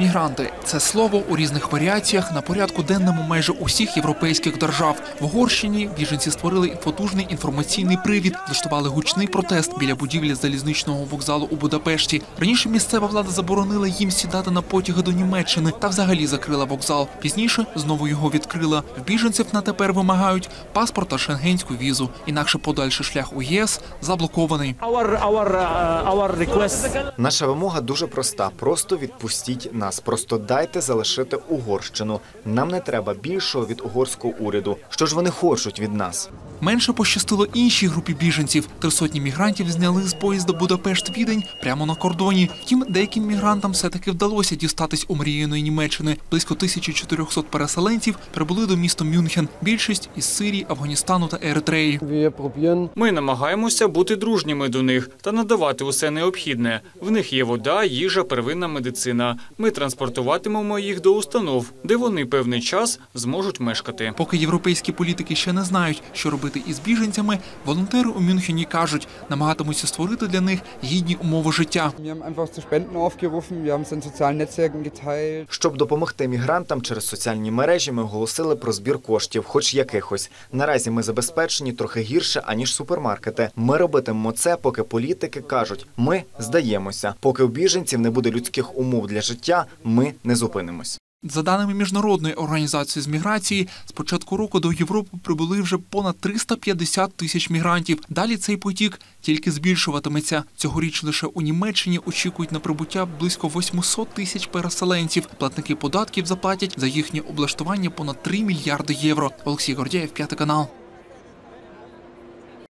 Мігранти це слово у різних варіаціях на порядку денному майже усіх європейських держав. В Угорщині біженці створили потужний інформаційний привід, влаштували гучний протест біля будівлі залізничного вокзалу у Будапешті. Раніше місцева влада заборонила їм сідати на потяги до Німеччини та взагалі закрила вокзал. Пізніше знову його відкрила. В біженців на тепер вимагають паспорт та шенгенську візу. Інакше подальший шлях у ЄС заблокований. Our our uh, our Наша вимога дуже проста: просто відпустіть нас, просто дайте залишити Угорщину. Нам не треба більшого від угорського уряду. Що ж вони хочуть від нас? Менше пощастило іншій групі біженців. Три сотні мігрантів зняли з поїзда Будапешт-Відень прямо на кордоні. Втім, деяким мігрантам все-таки вдалося дістатись омріяної Німеччини. Близько 1400 переселенців прибули до міста Мюнхен. Більшість із Сирії, Афганістану та Еритреї. Ми намагаємося бути дружніми до них та надавати усе необхідне. В них є вода, їжа, первинна медицина. Ми транспортуватимемо їх до установ, де вони певний час зможуть мешкати. Поки європейські політики ще не знають, що робити із біженцями, волонтери у Мюнхені кажуть, намагатимуться створити для них гідні умови життя. Щоб допомогти мігрантам через соціальні мережі, ми оголосили про збір коштів, хоч якихось. Наразі ми забезпечені трохи гірше аніж супермаркети. Ми робитимемо це, поки політики кажуть, ми здаємося. Поки у біженців не буде людських умов для ми не зупинимось. За даними міжнародної організації з міграції, з початку року до Європи прибули вже понад 350 тисяч мігрантів. Далі цей потік тільки збільшуватиметься. Цьогоріч лише у Німеччині очікують на прибуття близько 800 тисяч переселенців. Платники податків заплатять за їхнє облаштування понад 3 мільярди євро. Олексій Гордєєв, п'ятий канал.